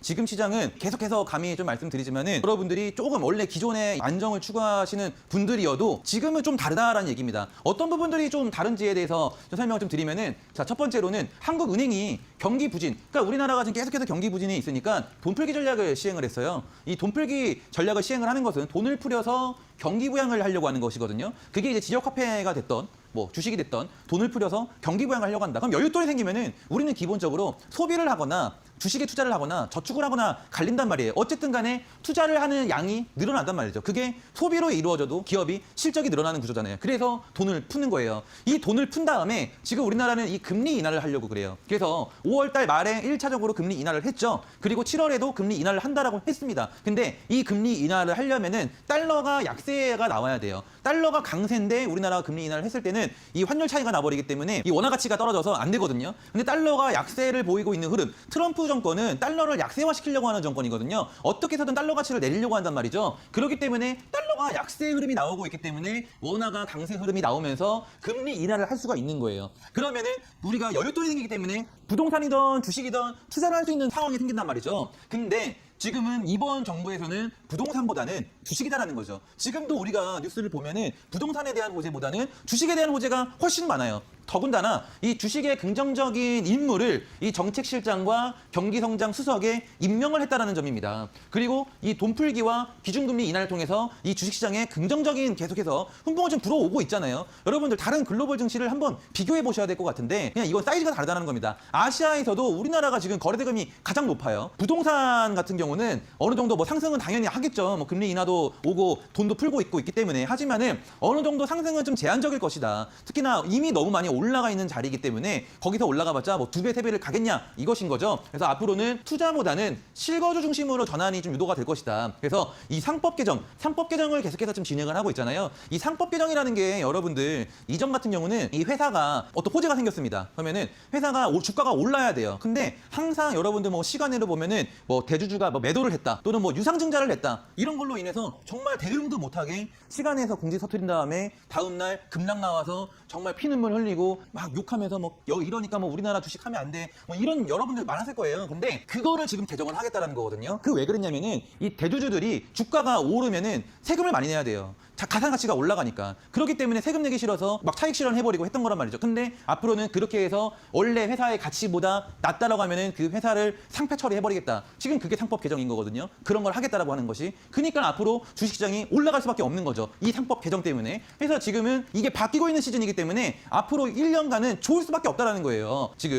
지금 시장은 계속해서 감히 좀 말씀드리지만은 여러분들이 조금 원래 기존에 안정을 추구하시는 분들이어도 지금은 좀 다르다라는 얘기입니다. 어떤 부분들이 좀 다른지에 대해서 좀 설명을 좀 드리면은 자, 첫 번째로는 한국은행이 경기 부진. 그러니까 우리나라가 지금 계속해서 경기 부진이 있으니까 돈풀기 전략을 시행을 했어요. 이 돈풀기 전략을 시행을 하는 것은 돈을 풀여서 경기 부양을 하려고 하는 것이거든요. 그게 이제 지역 화폐가 됐던 뭐 주식이 됐던 돈을 풀여서 경기 부양을 하려고 한다. 그럼 여윳돈이 생기면은 우리는 기본적으로 소비를 하거나 주식에 투자를 하거나 저축을 하거나 갈린단 말이에요. 어쨌든 간에 투자를 하는 양이 늘어난단 말이죠. 그게 소비로 이루어져도 기업이 실적이 늘어나는 구조잖아요. 그래서 돈을 푸는 거예요. 이 돈을 푼 다음에 지금 우리나라는 이 금리 인하를 하려고 그래요. 그래서 5월 달 말에 1차적으로 금리 인하를 했죠. 그리고 7월에도 금리 인하를 한다라고 했습니다. 근데 이 금리 인하를 하려면은 달러가 약세가 나와야 돼요. 달러가 강세인데 우리나라가 금리 인하를 했을 때는 이 환율 차이가 나버리기 때문에 이 원화 가치가 떨어져서 안 되거든요. 근데 달러가 약세를 보이고 있는 흐름, 트럼프 정 권은 달러를 약세화시키려고 하는 정권이거든요. 어떻게 해서든 달러 가치를 내리려고 한단 말이죠. 그렇기 때문에 달러가 약세 흐름이 나오고 있기 때문에 원화가 강세 흐름이 나오면서 금리 인하를 할 수가 있는 거예요. 그러면은 우리가 여윳돈이 생기기 때문에 부동산이든 주식이든 투자를 할 수 있는 상황이 생긴단 말이죠. 근데 지금은 이번 정부에서는 부동산보다는 주식이다라는 거죠. 지금도 우리가 뉴스를 보면은 부동산에 대한 호재보다는 주식에 대한 호재가 훨씬 많아요. 더군다나 이 주식의 긍정적인 임무를 이 정책실장과 경기성장 수석에 임명을 했다라는 점입니다. 그리고 이 돈풀기와 기준금리 인하를 통해서 이 주식시장에 긍정적인 계속해서 흥분이 좀 불어오고 있잖아요. 여러분들 다른 글로벌 증시를 한번 비교해 보셔야 될 것 같은데 그냥 이건 사이즈가 다르다는 겁니다. 아시아에서도 우리나라가 지금 거래대금이 가장 높아요. 부동산 같은 경우는 어느 정도 뭐 상승은 당연히 하겠죠. 뭐 금리 인하도 오고 돈도 풀고 있고 있기 때문에 하지만은 어느 정도 상승은 좀 제한적일 것이다. 특히나 이미 너무 많이 올라가 있는 자리이기 때문에 거기서 올라가봤자 뭐 두 배, 세 배를 가겠냐 이것인 거죠. 그래서 앞으로는 투자보다는 실거주 중심으로 전환이 좀 유도가 될 것이다. 그래서 이 상법 개정, 상법 개정을 계속해서 좀 진행을 하고 있잖아요. 이 상법 개정이라는 게 여러분들 이전 같은 경우는 이 회사가 어떤 호재가 생겼습니다. 그러면은 회사가 오- 주가가 올라야 돼요. 근데 항상 여러분들 뭐 시간으로 보면은 뭐 대주주가 뭐 매도를 했다 또는 뭐 유상증자를 했다 이런 걸로 인해서 정말 대응도 못하게 시간에서 공지 서투린 다음에 다음날 급락 나와서 정말 피눈물 흘리고 막 욕하면서 뭐 여- 이러니까 뭐 우리나라 주식 하면 안 돼. 뭐 이런 여러분들 많았을 거예요. 근데 그거를 지금 개정을 하겠다라는 거거든요. 그 왜 그랬냐면은 이 대주주들이 주가가 오르면은 세금을 많이 내야 돼요. 자, 가상 가치가 올라가니까. 그렇기 때문에 세금 내기 싫어서 막 차익 실현 해버리고 했던 거란 말이죠. 근데 앞으로는 그렇게 해서 원래 회사의 가치보다 낮다라고 하면은 그 회사를 상패 처리해버리겠다. 지금 그게 상법 개정인 거거든요. 그런 걸 하겠다라고 하는 것이. 그러니까 앞으로 주식시장이 올라갈 수밖에 없는 거죠. 이 상법 개정 때문에. 그래서 지금은 이게 바뀌고 있는 시즌이기 때문에 앞으로 1년간은 좋을 수밖에 없다라는 거예요. 지금.